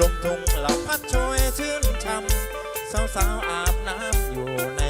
ลมทุ่งเราพัดช่วยชื่นช่ำสาวๆอาบน้ำอยู่ใน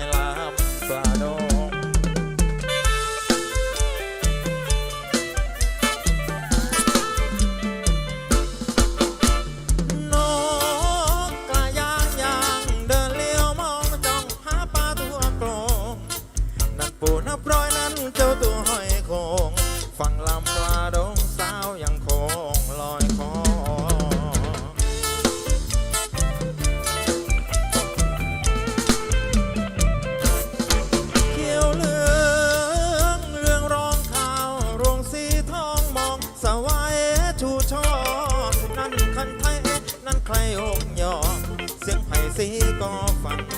เสียก็ฟังเป็น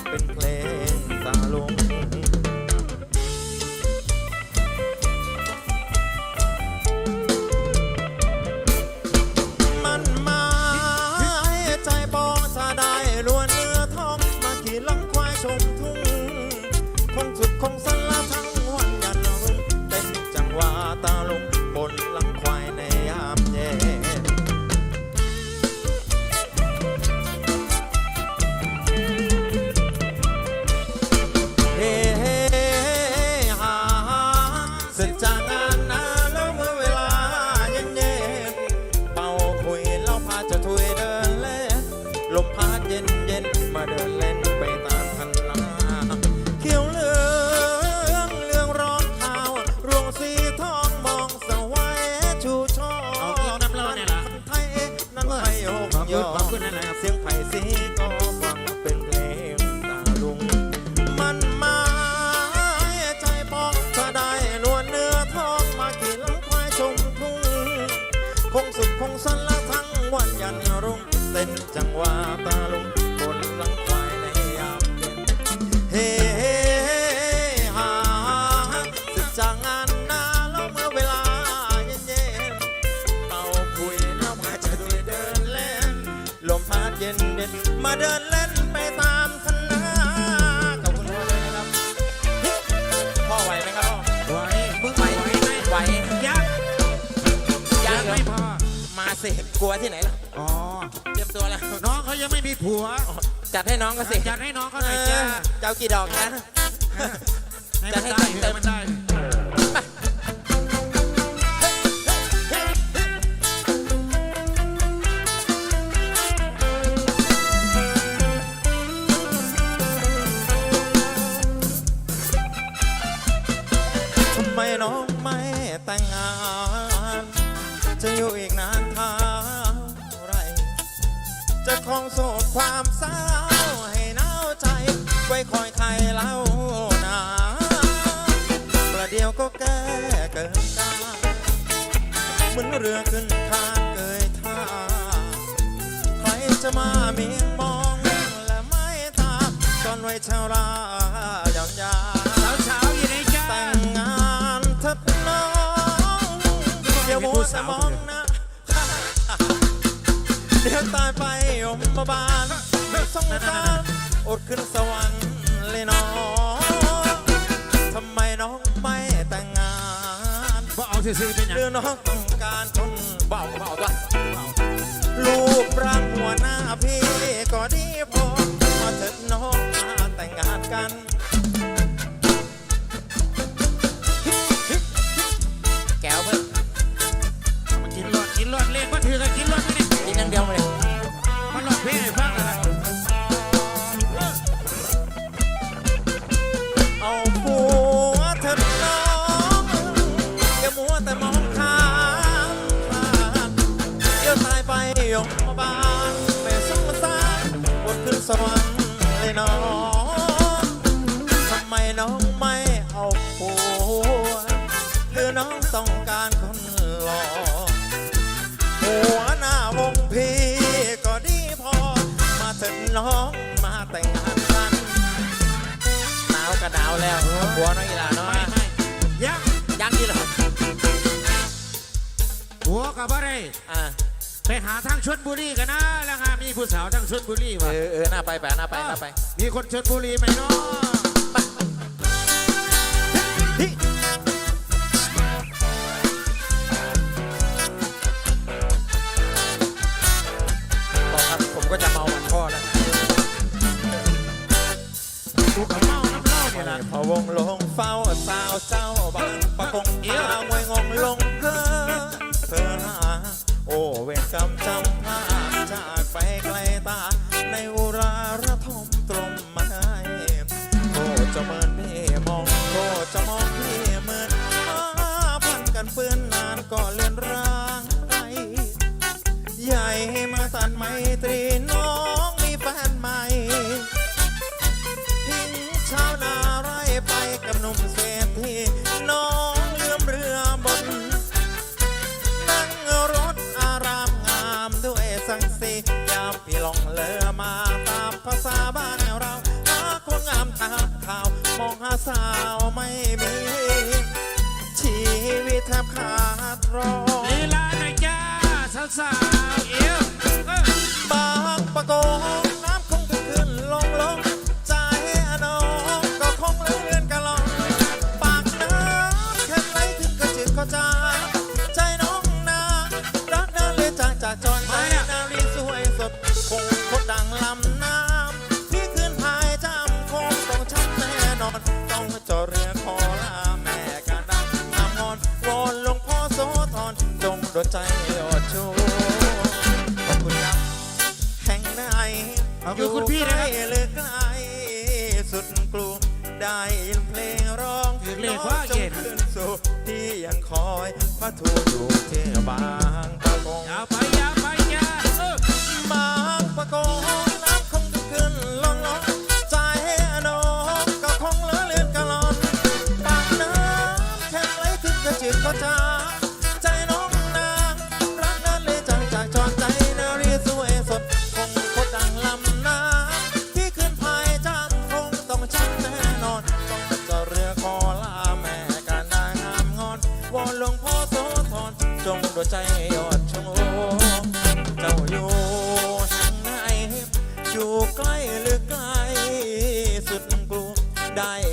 เพลง มาสิกลัวที่ไหนล่ะอ๋อ เตรียมตัวแล้วน้องเขายังไม่มีผัวจัดให้น้องก็สิจัดให้น้องเขาหเอน่อยอจ้าจะเอากี่ดอกนะให้จะมันให้ได้เติให้มมันได้ทำไมน้องไม่แต่งงาน จะอยู่อีกนาน จะคงโสดความเศร้า ให้หนาวใจ ไว้คอยใครเล่านาประเดี๋ยวก็แก้เกินกาเหมือนเรือขึ้นคานเกยท่า ใครจะมาเมียงมองและไม่ตามตอนไว้ชาวลายาวยาวสาๆอยู่ไหนจ้าแต่งงานเถิดน้องเดี๋ยวมัวแต่มองหนะ เดี๋ยวตายไปยมมาบาลไม่สงสารอดขึ้นสวรรค์เลยน้องทำไมน้องไม่แต่งงานบ่เอาซื่อๆเป็นหยังหรือน้องต้องการคนเบาเบาตัวรูปร่างหัวหน้าพี่ก็ดีพอมาเถิดน้องมาแต่งงานกัน ยมาบานไม่สงสารบนขึ้นสวรรค์เลยน้องทำไมน้องไม่เอาผัวหรือน้องต้องการคนหล่อหัวหน้าวงพี่ก็ดีพอ มาถิดน้องมาแต่งงานกันหนาวก็หนาวแล้วหัวน้องอีหลาเนาะไม่ไม่ยักษ์ยังอีหลาผัวกับอะไรอ่า ไปหาทางชลบุรีกันนะแล้วฮะมีผู้สาวทางชลบุรีเอวะอเออหน้าไปไปหน้าไปหน้าไป มีคนชลบุรีไหมเนาะบอกครับคอแล้วกูกับเมาน้ำเล่าเนี่ยนะพอวงลง ภาพจากไปไกลตา ในอุราระทมตรงมาให้โคจะเมินพี่มองโคจะมองพี่เหมือนมาพันกันเปื้อนนานก็เลือนร่างไปใหญ่มาสันไมตรี ที่ลองเลือมาตามภาษาบ้านเราหาคนงามทางข่าว มองหาสาวไม่มี ชีวิตแทบขาดร้อนลีลาหน่อยจ้าสาว น้ำนี่ขึ้นพายจำคงต้องช้ำแน่นอน ต้องจอเรือขอลาแม่กาดังนำนอนวอนหลวงพ่อโสธรจงดลใจอดชูขอบคุณครับแห่งไหนอยู่คุณพี่นะครับหรือไกลสุดกลุ่มได้ยินเพลงร้องร้องจลขว่าเย็นขึ้นสู่ที่ยังคอยพระทูตเยู่ที่บางประกงอย่าไปอย่าไปอย่าเออบางประกง ขึ้นลงลงใจโนก็คงเลอเลือนกะลอนปากน้ำแข็งไหลขึ้นกะจืดก็จาใจน้องนางรักนั้นเลยจังจากจอใจนารีสวสดคงคดดังลำน้ำที่ขึ้นพายจังคงต้องชันแน่นอนต้องจะเรือคอลาแม่การได้งามงอนวอนหลวงพ่อโสธรจงดวใจ die.